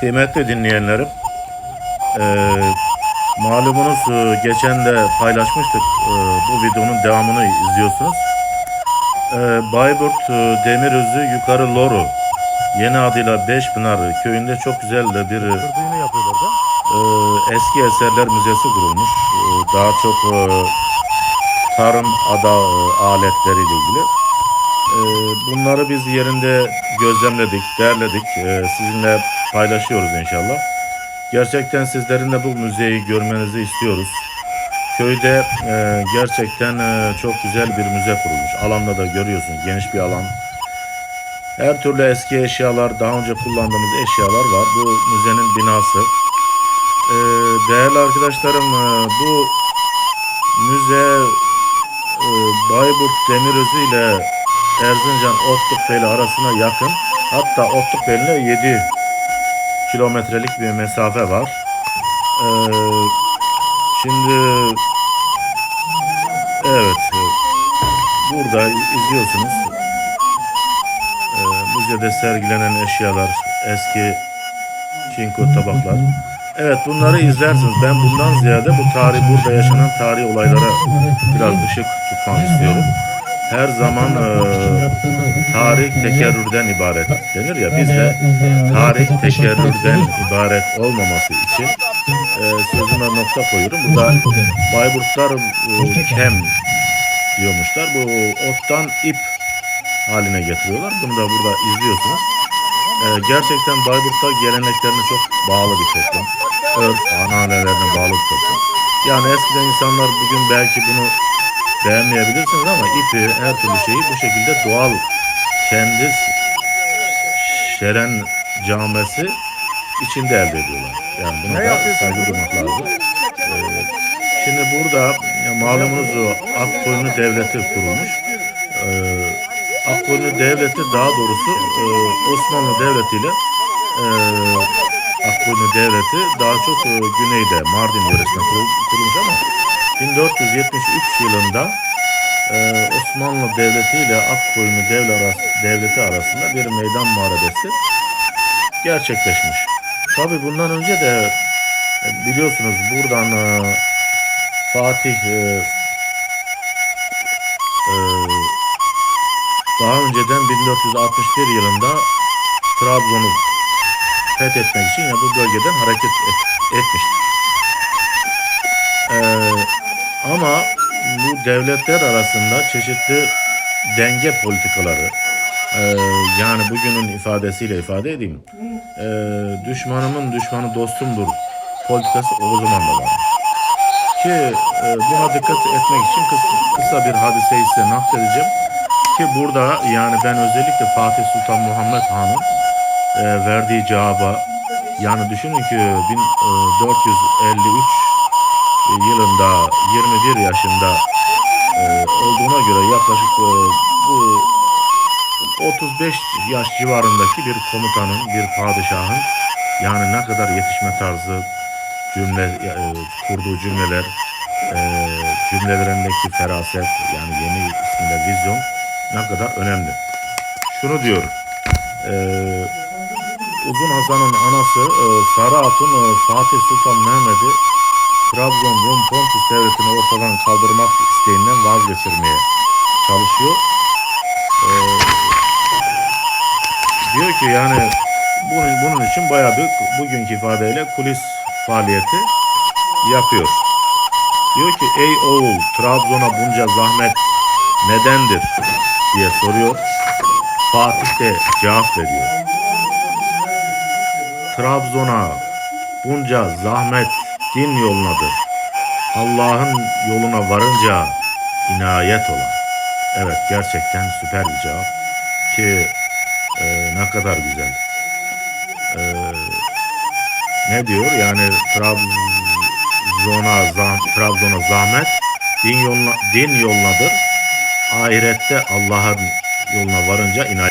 Kıymetli dinleyenlerim, eee malumunuz e, geçen de paylaşmıştık e, bu videonun devamını izliyorsunuz. Eee Bayburt e, Demirözü Yukarı Loru yeni adıyla Beşpınar köyünde çok güzel de bir e, eski eserler müzesi kurulmuş. E, daha çok e, tarım ada e, aletleriyle ilgili. Bunları biz yerinde gözlemledik, derledik. E, sizinle paylaşıyoruz inşallah. Gerçekten sizlerin de bu müzeyi görmenizi istiyoruz. Köyde e, gerçekten e, çok güzel bir müze kurulmuş. Alanda da görüyorsun geniş bir alan. Her türlü eski eşyalar, daha önce kullandığımız eşyalar var. Bu müzenin binası. E, değerli arkadaşlarım e, bu müze e, Bayburt Demirözü ile Erzincan Otlukbeyli arasına yakın. Hatta Otlukbeyli ile 7 kilometrelik bir mesafe var. E, şimdi evet burada izliyorsunuz. E, müzede sergilenen eşyalar, eski çinko tabaklar. Evet bunları izlersiniz. Ben bundan ziyade bu tarih burada yaşanan tarihi olaylara biraz ışık tutmak istiyorum. Her zaman e, tarih tekerrürden ibaret denir ya biz de tarih tekerrürden ibaret olmaması için e, sözüme nokta koyuyorum. Burada Bayburtlar e, kem diyormuşlar. Bu ottan ip haline getiriyorlar. Bunu da burada izliyorsunuz. E, gerçekten Bayburtlar geleneklerine çok bağlı bir toplum. Örf, ananelerine bağlı bir toplum. Yani eskiden insanlar bugün belki bunu beğenmeyebilirsiniz ama ipi, her türlü şeyi bu şekilde doğal kendi şeren camesi içinde elde ediyorlar. Yani buna da saygı duymak lazım. Ee, şimdi burada malumunuz Akkoyunlu Devleti kurulmuş. Ee, Akkoyunlu Devleti daha doğrusu e, Osmanlı Devleti ile e, Akkoyunlu Devleti daha çok e, güneyde Mardin yöresinde kurul- kurulmuş ama 1473 yılında e, Osmanlı Devleti ile Akkoyunlu Devleti arasında bir meydan muharebesi gerçekleşmiş. Tabi bundan önce de e, biliyorsunuz buradan e, Fatih daha önceden 1461 yılında Trabzon'u fethetmek için ya bu bölgeden hareket et- etmiştir. Ama bu devletler arasında çeşitli denge politikaları e, yani bugünün ifadesiyle ifade edeyim e, düşmanımın düşmanı dostumdur politikası o zaman da var. Ki e, buna dikkat etmek için kıs- kısa bir hadiseyi size nakledeceğim. Ki burada yani ben özellikle Fatih Sultan Muhammed Han'ın e, verdiği cevaba yani düşünün ki 1453 yılında 21 yaşında e, olduğuna göre yaklaşık e, bu 35 yaş civarındaki bir komutanın, bir padişahın yani ne kadar yetişme tarzı, cümle e, kurduğu cümleler, e, cümlelerindeki feraset yani yeni isminde vizyon ne kadar önemli. Şunu diyor, e, Uzun Hasan'ın anası e, Sara Hatun e, Fatih Sultan Mehmet'i Trabzon Rum Pontus devletini ortadan kaldırmak isteğinden vazgeçirmeye çalışıyor. E, diyor ki yani bunun, bunun için bayağı bir bugünkü ifadeyle kulis faaliyeti yapıyor. Diyor ki ey oğul Trabzon'a bunca zahmet nedendir diye soruyor. Fatih de cevap veriyor. Trabzon'a bunca zahmet din yolunadır. Allah'ın yoluna varınca inayet olan. Evet gerçekten süper bir cevap ki e, ne kadar güzel. E, ne diyor yani Trabzon'a zah- Trabzon'a zahmet din yoluna din yolunadır. Ahirette Allah'ın yoluna varınca inayet